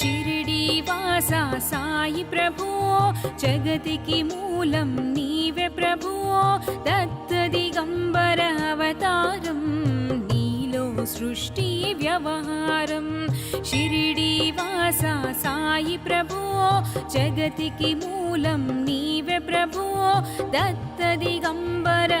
షిరిడీవాసా సాయి ప్రభో. జగతికి మూలం నీవే ప్రభో. దత్త దిగంబర అవతారం నీలో సృష్టి వ్యవహారం. షిరిడీవాసా సాయి ప్రభో. జగతికి మూలం నీవే ప్రభో. దత్త దిగంబర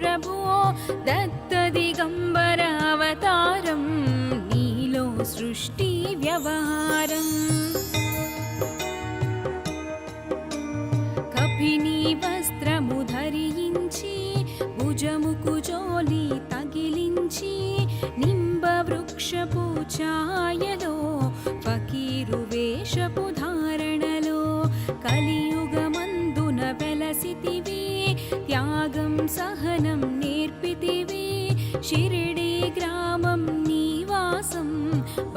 ప్రభువో దత్తదిగంబరావతారం నీలో సృష్టి వ్యవహారం. కపిని వస్త్రము ధరించి భుజముకు జోలి తగిలించి నింబ వృక్షపు ఛాయలో ఫకీరు వేషపు ధారణలో కలియుగ త్యాగం సహనం నేర్పితివి షిరిడి గ్రామం నీవాసం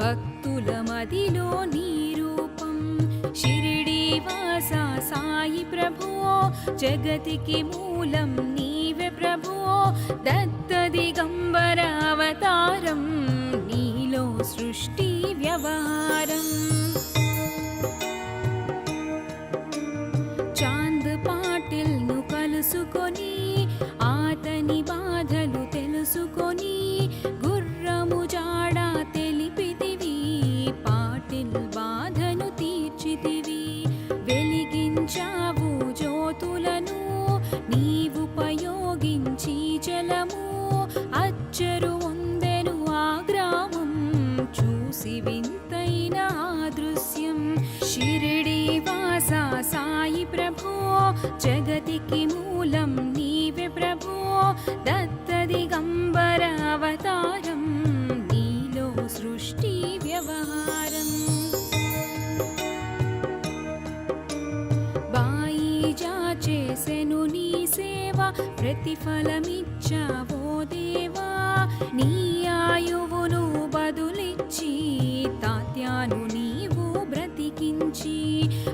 భక్తుల మదిలో నీ రూపం షిరిడి వాస సాయి ప్రభో జగతికి మూలం నీవే ప్రభో దత్త దిగంబర అవతారం నీలో సృష్టి వ్యవహారం చూసి వింతైన దృశ్యం షిరిడి వాసా సాయి ప్రభో జగతికి మూలం నీవే ప్రభో. దత్త దిగంబర అవతారం నీలో సృష్టి వ్యవహారం. బాయిజా చేసెను నీ సేవ ప్రతిఫలమిచ్చావో దేవా. నీ